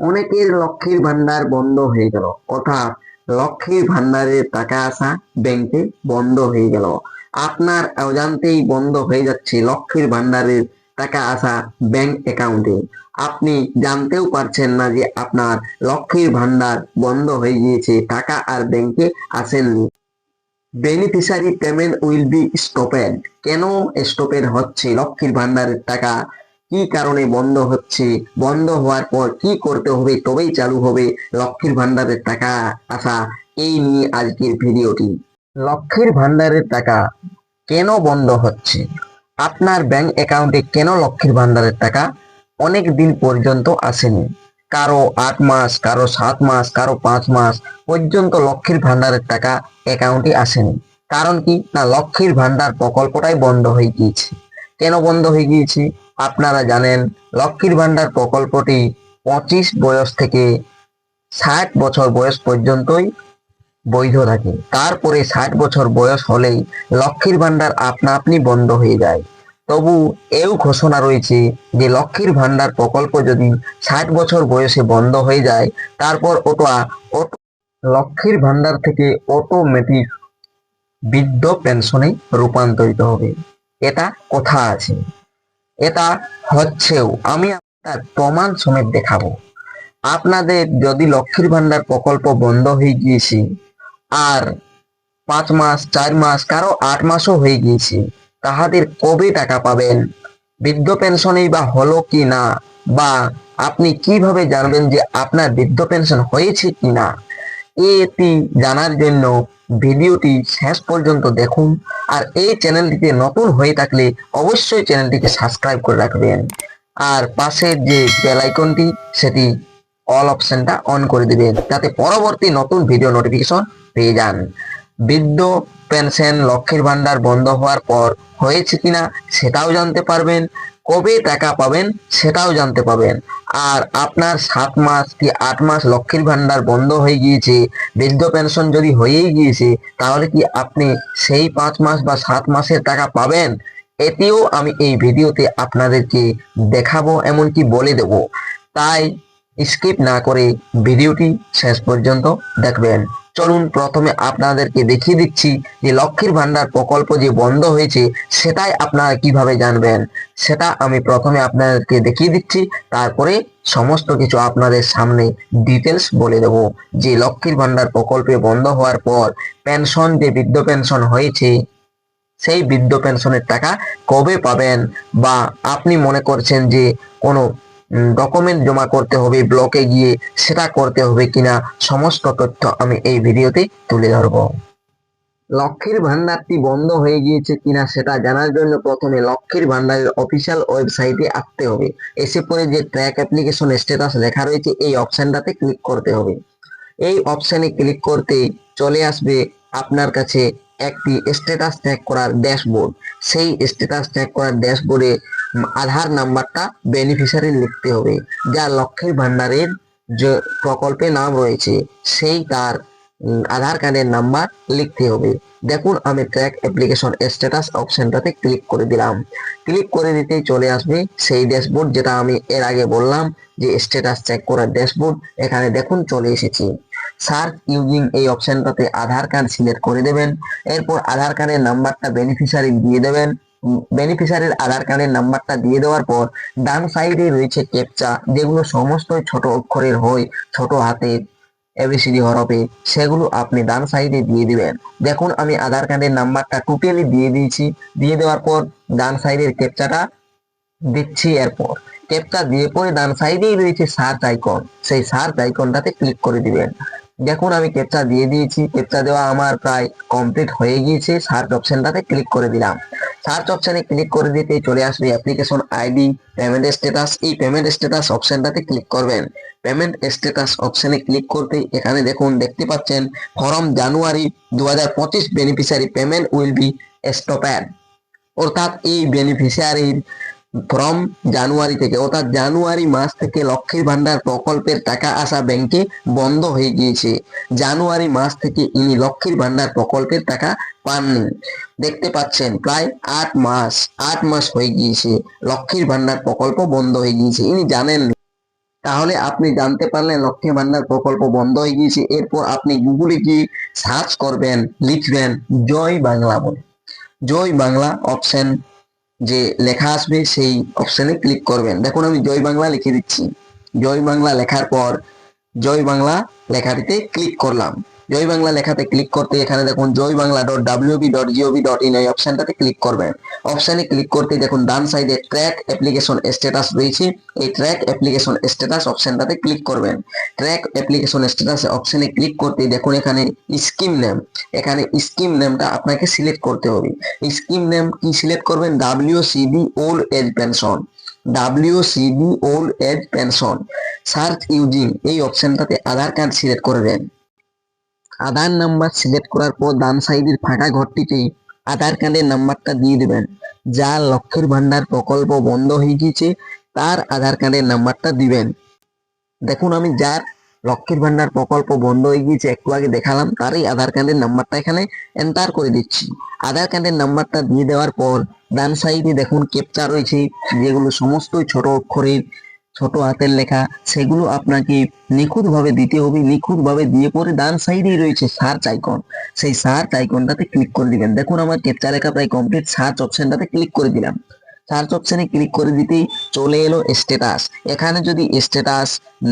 অনেকের লক্ষ্মীর ভান্ডার বন্ধ হয়ে গেল। অর্থাৎ লক্ষ্মীর ভান্ডারের টাকা আসা ব্যাংকে বন্ধ হয়ে গেল। আপনার অজান্তেই বন্ধ হয়ে যাচ্ছে লক্ষ্মীর ভান্ডারের টাকা আসা ব্যাংক অ্যাকাউন্টে। আপনি জানতেও পারছেন না যে আপনার লক্ষ্মীর ভান্ডার বন্ধ হয়ে গিয়েছে, টাকা আর ব্যাংকে আসেননি। Beneficiary payment will be stopped. কেন স্টপেড হচ্ছে লক্ষ্মীর ভান্ডারের টাকা? কি কারণে বন্ধ হচ্ছে? বন্ধ হওয়ার পর কি করতে হবে? তবেই চালু হবে লক্ষ্মীর ভান্ডারের টাকা। আসা এই নিয়ে আজকের ভিডিওটি। লক্ষ্মীর ভান্ডারের টাকা কেন বন্ধ হচ্ছে? আপনার ব্যাংক অ্যাকাউন্টে কেন লক্ষ্মীর ভান্ডারের টাকা অনেক দিন পর্যন্ত আসেনি? কারও আট মাস, কারও সাত মাস, কারও পাঁচ মাস পর্যন্ত লক্ষ্মীর ভান্ডারের টাকা অ্যাকাউন্টে আসেনি। কারণ কি? না, লক্ষ্মীর ভান্ডার প্রকল্পটাই বন্ধ হয়ে গিয়েছে। কেন বন্ধ হয়ে গিয়েছে? আপনারা জানেন লক্ষ্মীর ভান্ডার প্রকল্পটি পঁচিশ বয়স থেকে ষাট বছর বয়স পর্যন্তই বৈধ থাকে। তারপরে ষাট বছর বয়স হলেই লক্ষ্মীর ভান্ডার আপনা আপনি বন্ধ হয়ে যায়। তবু এও ঘোষণা রয়েছে যে লক্ষ্মীর ভান্ডার প্রকল্প যদি ষাট বছর বয়সে বন্ধ হয়ে যায়, তারপর ওটা লক্ষ্মীর ভান্ডার থেকে অটোমেটিক বৃদ্ধ পেনশনে রূপান্তরিত হবে। এটা কথা আছে। এটা হচ্ছেও আমি আপনার প্রমাণ সমেত দেখাবো। আপনাদের যদি লক্ষ্মীর ভান্ডার প্রকল্প বন্ধ হয়ে গিয়েছে আর পাঁচ মাস, চার মাস, কারও আট মাসও হয়ে গিয়েছে, তাহাদের কবে টাকা পাবেন? বৃদ্ধ পেনশনেই বা হলো কি না? বা আপনি কীভাবে জানবেন যে আপনার বৃদ্ধ পেনশন হয়েছে কি না? এটি জানার জন্য ভিডিওটি শেষ পর্যন্ত দেখুন আর এই চ্যানেলটিতে নতুন হয়ে থাকলে অবশ্যই চ্যানেলটিকে সাবস্ক্রাইব করে রাখবেন। আর পাশের যে বেল আইকনটি সেটি অল অপশনটা অন করে দিবেন, যাতে পরবর্তী নতুন ভিডিও নোটিফিকেশন পেয়ে যান। বৃদ্ধ পেনশন লক্ষ্মীর ভান্ডার বন্ধ হওয়ার পর হয়েছে কিনা সেটাও জানতে পারবেন। কবে টাকা পাবেন সেটাও জানতে পাবেন। আর আপনার সাত মাস কি আট মাস লক্ষ্মীর ভান্ডার বন্ধ হয়ে গিয়েছে, বৃদ্ধ পেনশন যদি হয়েই গিয়েছে, তাহলে কি আপনি সেই পাঁচ মাস বা সাত মাসের টাকা পাবেন? এটিও আমি এই ভিডিওতে আপনাদেরকে দেখাবো, এমনকি বলে দেব। তাই স্কিপ না করে ভিডিওটি শেষ পর্যন্ত দেখবেন। চলুন প্রথমে আপনাদেরকে দেখিয়ে দিচ্ছি যে লক্ষ্মীর ভান্ডার প্রকল্প যে বন্ধ হয়েছে, সেটাই আপনারা কীভাবে জানবেন? সেটা আমি প্রথমে আপনাদেরকে দেখিয়ে দিচ্ছি, তারপরে সমস্ত কিছু আপনাদের সামনে ডিটেলস বলে দেব। যে লক্ষ্মীর ভান্ডার প্রকল্পে বন্ধ হওয়ার পর পেনশন যে বৃদ্ধ পেনশন হয়েছে, সেই বৃদ্ধ পেনশনের টাকা কবে পাবেন? বা আপনি মনে করছেন যে কোনো ডকুমেন্ট জমা করতে হবে ব্লকে গিয়ে সেটা করতে হবে কিনা, সমস্ত তথ্য আমি এই ভিডিওতে তুলে ধরবো। লক্ষ্মীর ভান্ডারটি বন্ধ হয়ে গিয়েছে কিনা সেটা জানার জন্য প্রথমে লক্ষ্মীর ভান্ডারের অফিসিয়াল ওয়েবসাইটে আসতে হবে। এসে পরে যে ট্র্যাক অ্যাপ্লিকেশন স্ট্যাটাস লেখা রয়েছে, এই অপশনটাতে ক্লিক করতে হবে। এই অপশনে ক্লিক করতে চলে আসবে আপনার কাছে একটি স্ট্যাটাস ট্র্যাক করার ড্যাশবোর্ড সেই স্ট্যাটাস ট্র্যাক করার ড্যাশবোর্ডে আধার নাম্বারটা বেনিফিশিয়ারি লিখতে হবে। যা লক্ষ্মীর ভান্ডারের যে প্রকল্পে নাম রয়েছে, সেই তার আধার কার্ডের নাম্বার লিখতে হবে। দেখুন, আমি ট্র্যাক অ্যাপ্লিকেশন স্ট্যাটাস অপশনটাতে ক্লিক করে দিলাম। ক্লিক করে দিতেই চলে আসবে সেই ড্যাশবোর্ড যেটা আমি এর আগে বললাম যে স্ট্যাটাস চেক করার ড্যাশবোর্ড এখানে দেখুন, চলে এসেছি। সার্চ ইউজিং এই অপশনটাতে আধার কার্ড সিলেক্ট করে দেবেন। এরপর আধার কার্ডের নাম্বারটা বেনিফিশিয়ারি দিয়ে দেবেন। বেনিফিশিয়ারির আধার কার্ডের নাম্বারটা দিয়ে দেওয়ার পর, ডান সাইডে রয়েছে ক্যাপচা যেগুলো সমস্ত ছোট অক্ষরের হয়, ছোট হাতের এবিসিডি হরফে, সেগুলো আপনি ডান সাইডে দিয়ে দিবেন। দেখুন, আমি আধার কার্ডের নাম্বারটা টোটালি দিয়ে দিয়েছি। দিয়ে দেওয়ার পর, ডান সাইডের ক্যাপচাটা দিচ্ছি এরপর। ক্যাপচা দিয়ে পরে ডান সাইডেই রয়েছে সার্চ আইকন সেই সার্চ আইকনটাতে ক্লিক করে দিবেন। দেখুন, আমি ক্যাপচা দিয়ে দিয়েছি। ক্যাপচা দেওয়া আমার প্রায় কমপ্লিট হয়ে গিয়েছে। সার্চ অপশনটাতে ক্লিক করে দিলাম। সার্চ অপশনে ক্লিক করে দিতে চলে আসবে অ্যাপ্লিকেশন আইডি পেমেন্ট স্ট্যাটাস এই পেমেন্ট স্ট্যাটাস অপশনটাতে ক্লিক করবেন। পেমেন্ট স্ট্যাটাস অপশনে ক্লিক করতে এখানে দেখুন, দেখতে পাচ্ছেন ফরম জানুয়ারি দু হাজার পঁচিশ beneficiary payment will be stopped অর্থাৎ এই বেনিফিশিয়ারির ফ্রম জানুয়ারি থেকে, অর্থাৎ জানুয়ারি মাস থেকে লক্ষ্মীর ভান্ডার প্রকল্পের টাকা আসা ব্যাংকে বন্ধ হয়ে গিয়েছে। জানুয়ারি মাস থেকে ইনি লক্ষ্মীর ভান্ডার প্রকল্পের টাকা পাননি। দেখতে পাচ্ছেন, প্রায় আট মাস আট মাস হয়ে গিয়েছে লক্ষ্মীর ভান্ডার প্রকল্প বন্ধ হয়ে গিয়েছে। ইনি জানেন তাহলে আপনি জানতে পারলেন লক্ষ্মী ভান্ডার প্রকল্প বন্ধ হয়ে গিয়েছে। এরপর আপনি গুগলে গিয়ে সার্চ করবেন, লিখবেন, জয় বাংলা বলে জয় বাংলা অপশন যে লেখা আসবে সেই অপশনে ক্লিক করবেন। দেখুন, আমি জয় বাংলা লিখে দিচ্ছি। জয় বাংলা লেখার পর জয় বাংলা লেখাটিতে ক্লিক করলাম। জয় বাংলা লেখাতে ক্লিক করতে এখানে দেখুন Jai Bangla dot WB dot GOV dot in এই অপশনটাতে ক্লিক করবেন অপশনে ক্লিক করতে দেখুন ডান সাইডে ট্র্যাক অ্যাপ্লিকেশন স্ট্যাটাস রয়েছে। এই ট্র্যাক অ্যাপ্লিকেশন স্ট্যাটাস অপশনটাতে ক্লিক করবেন। ট্র্যাক অ্যাপ্লিকেশন স্ট্যাটাস অপশনে ক্লিক করতে দেখুন এখানে স্কিম নেম এখানে স্কিম নেমটা আপনাকে সিলেক্ট করতে হবে। স্কিম নেম কি সিলেক্ট করবেন? W CD old age pension W CD old age pension search using এই অপশনটাতে আধার কার্ড সিলেক্ট করবেন আধার নাম্বার সিলেক্ট করার পর ডান সাইডের ফাঁকা ঘরটিতে আধার কার্ডের নাম্বারটা দিয়ে দেবেন। যার লক্ষ্মীর ভান্ডার প্রকল্প বন্ধ হয়ে গিয়েছে, তার আধার কার্ডের নাম্বারটা দিবেন। দেখুন আমি যার লক্ষ্মীর ভান্ডার প্রকল্প বন্ধ হয়ে গিয়েছে, একটু আগে দেখালাম, তারই আধার কার্ডের নাম্বারটা এখানে এন্টার করে দিচ্ছি। আধার কার্ডের নাম্বারটা দিয়ে দেওয়ার পর, ডান সাইডে দেখুন ক্যাপচা রয়েছে, যেগুলো সমস্তই ছোট অক্ষরের ছোট হাতের লেখা, সেগুলো আপনাকে নিখুঁতভাবে দিতে হবে, নিখুঁতভাবে দিয়ে পরে ডান সাইডেই রয়েছে সার্চ আইকন সেই সার্চ আইকনটাতে ক্লিক করে দিবেন। দেখুন আমার ক্যাপচা লেখা প্রায় কমপ্লিট সার্চ অপশনটাতে ক্লিক করে দিলাম। সার্চ অপশনে ক্লিক করে দিতেই চলে এলো স্ট্যাটাস এখানে যদি স্ট্যাটাস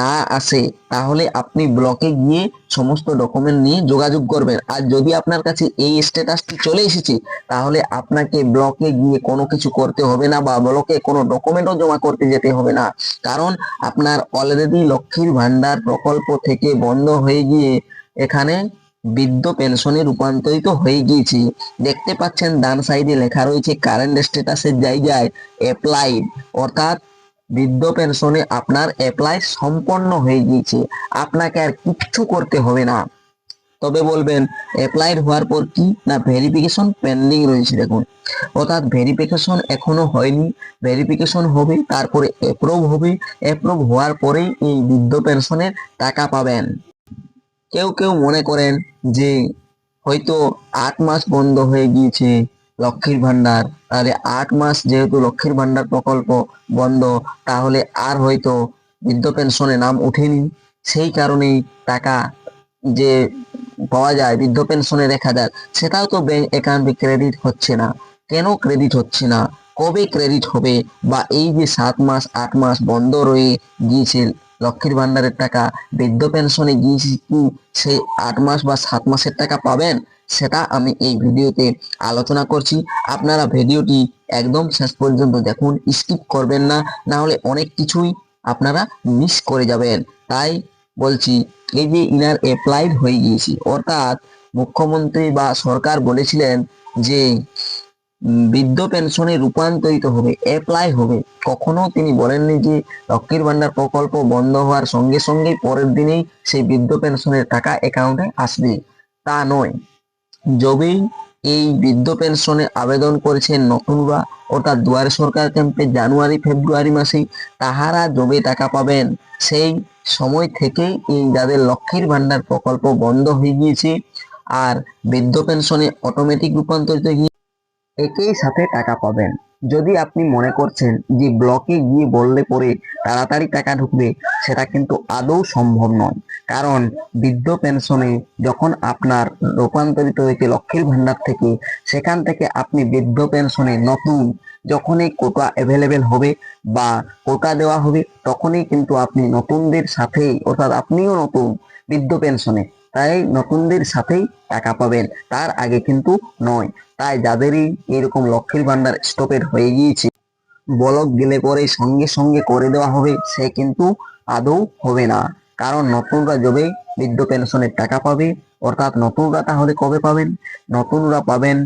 না আসে, তাহলে আপনি ব্লকে গিয়ে সমস্ত ডকুমেন্ট নিয়ে যোগাযোগ করবেন। আর যদি আপনার কাছে এই স্ট্যাটাসটি চলে এসেছে, তাহলে আপনাকে ব্লকে গিয়ে কোনো কিছু করতে হবে না বা ব্লকে কোনো ডকুমেন্টও জমা করতে যেতে হবে না। কারণ আপনার অলরেডি লক্ষ্মীর ভান্ডার প্রকল্প থেকে বন্ধ হয়ে গিয়ে এখানে বৃদ্ধ পেনশনে রূপান্তরিত হয়ে গিয়েছে। দেখতে পাচ্ছেন ডান সাইডে লেখা রয়েছে কারেন্ট স্ট্যাটাসের জায়গায় অ্যাপ্লাইড অর্থাৎ বৃদ্ধ পেনশনে আপনার অ্যাপ্লাই সম্পন্ন হয়ে গিয়েছে। আপনাকে আর কিচ্ছু করতে হবে না। তবে বলবেন অ্যাপ্লাইড হওয়ার পর কি না ভেরিফিকেশন পেন্ডিং রয়েছে? দেখুন, অর্থাৎ ভেরিফিকেশন এখনও হয়নি। ভেরিফিকেশন হবে, তারপরে অ্যাপ্রুভ হবে। অ্যাপ্রুভ হওয়ার পরেই এই বৃদ্ধ পেনশনের টাকা পাবেন। কেউ কেউ মনে করেন যে হয়তো আট মাস বন্ধ হয়ে গিয়েছে লক্ষ্মীর ভান্ডার তাহলে আট মাস যেহেতু লক্ষ্মীর ভান্ডার প্রকল্প বন্ধ, তাহলে আর হয়তো বৃদ্ধ পেনশনে নাম ওঠেনি। সেই কারণেই টাকা যে পাওয়া যায়, বৃদ্ধ পেনশনে দেখা যায়, সেটাও তো ব্যাংক অ্যাকাউন্টে ক্রেডিট হচ্ছে না। কেন ক্রেডিট হচ্ছে না? কবে ক্রেডিট হবে? বা এই যে সাত মাস, আট মাস বন্ধ রয়ে গিয়েছে লক্ষ্মীর ভান্ডারের টাকা। বৃদ্ধ পেনশনে গিয়েছি কি সেই আট মাস বা সাত মাসের টাকা পাবেন? সেটা আমি এই ভিডিওতে আলোচনা করছি। আপনারা ভিডিওটি একদম শেষ পর্যন্ত দেখুন স্কিপ করবেন না না হলে অনেক কিছুই আপনারা মিস করে যাবেন। তাই বলছি, এই যে ইনার অ্যাপ্লাইড হয়ে গিয়েছি, অর্থাৎ মুখ্যমন্ত্রী বা সরকার বলেছিলেন যে বৃদ্ধ পেনশনে রূপান্তরিত হবে অ্যাপ্লাই হবে। কখনো তিনি বলেননি যে লক্ষ্মীর ভান্ডার প্রকল্প বন্ধ হওয়ার সঙ্গে সঙ্গে পরের দিনেই সেই বৃদ্ধ পেনশনের টাকা অ্যাকাউন্টে আসবে। তা নয়। যবেই এই বৃদ্ধ পেনশনে আবেদন করেছেন নতুনরা অর্থাৎ দুয়ারে সরকার ক্যাম্পে জানুয়ারি, ফেব্রুয়ারি মাসে তাহারা যবে টাকা পাবেন। সেই সময় থেকেই এই যাদের লক্ষ্মীর ভান্ডার প্রকল্প বন্ধ হয়ে গিয়েছে আর বৃদ্ধ পেনশনে অটোমেটিক রূপান্তরিত একই সাথে টাকা পাবেন। যদি আপনি মনে করছেন যে ব্লকে গিয়ে বললে পরে তাড়াতাড়ি টাকা ঢুকবে, সেটা কিন্তু আদৌ সম্ভব নয়। কারণ বৃদ্ধ পেনশনে যখন আপনার রূপান্তরিত হয়েছে লক্ষ্মীর ভান্ডার থেকে, সেখান থেকে আপনি বৃদ্ধ পেনশনে নতুন যখনই কোটা অ্যাভেলেবেল হবে বা কোটা দেওয়া হবে, তখনই কিন্তু আপনি নতুনদের সাথেই, অর্থাৎ আপনিও নতুন বৃদ্ধ পেনশনে। তাই নতুনদের সাথেই টাকা পাবেন। তার আগে কিন্তু নয়, তাই যাদেরই এরকম লক্ষ্মীর ভান্ডার স্টপের হয়ে গিয়েছে, বলক গেলে পরে সঙ্গে সঙ্গে করে দেওয়া হবে, সে কিন্তু আদৌ হবে না। কারণ নতুনরা যবে বৃদ্ধ পেনশনের টাকা পাবে, অর্থাৎ নতুনরা তাহলে কবে পাবেন? নতুনরা পাবেন,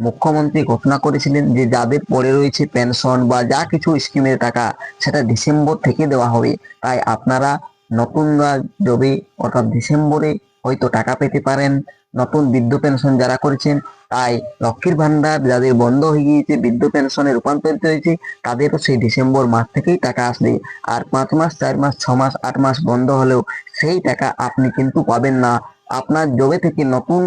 মুখ্যমন্ত্রী ঘোষণা করেছিলেন যে যাদের পড়ে রয়েছে পেনশন বা যা কিছু স্কিমের টাকা, সেটা ডিসেম্বর থেকে দেওয়া হবে। তাই আপনারা নতুনরা যবে, অর্থাৎ ডিসেম্বরে হয়তো টাকা পেতে পারেন। নতুন বৃদ্ধ পেনশন যারা করেছেন, তাই লক্ষ্মীর ভান্ডার যাদের বন্ধ হয়ে গিয়েছে, বৃদ্ধ পেনশনে রূপান্তরিত হয়েছে তাদেরও সেই ডিসেম্বর মাস থেকেই টাকা আসবে। আর পাঁচ মাস, চার মাস, ছ মাস, আট মাস বন্ধ হলেও সেই টাকা আপনি কিন্তু পাবেন না। আপনার জবে থেকে নতুন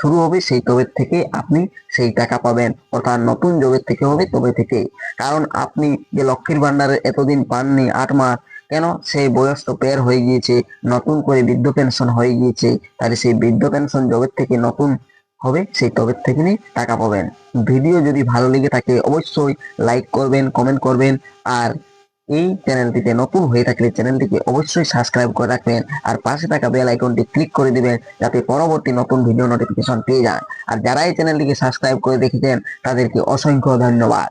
শুরু হবে সেই তবে থেকে আপনি সেই টাকা পাবেন। অর্থাৎ নতুন জবের থেকে হবে তবে থেকে। কারণ আপনি যে লক্ষ্মীর ভান্ডারের এতদিন পাননি, আট মাস কেন? সেই বয়স তো পের হয়ে গিয়েছে, নতুন করে বৃদ্ধ পেনশন হয়ে গিয়েছে, তাহলে সেই বৃদ্ধ পেনশন জবের থেকে নতুন হবে, সেই তবের থেকে টাকা পাবেন। ভিডিও যদি ভালো লেগে থাকে, অবশ্যই লাইক করবেন কমেন্ট করবেন, আর এই চ্যানেলটিতে নতুন হয়ে থাকলে চ্যানেলটিকে অবশ্যই সাবস্ক্রাইব করে রাখবেন, আর পাশে থাকা বেল আইকনটি ক্লিক করে দিবেন, যাতে পরবর্তী নতুন ভিডিও নোটিফিকেশন পেয়ে যান। আর যারা এই চ্যানেলটিকে সাবস্ক্রাইব করে দেখেছেন তাদেরকে অসংখ্য ধন্যবাদ।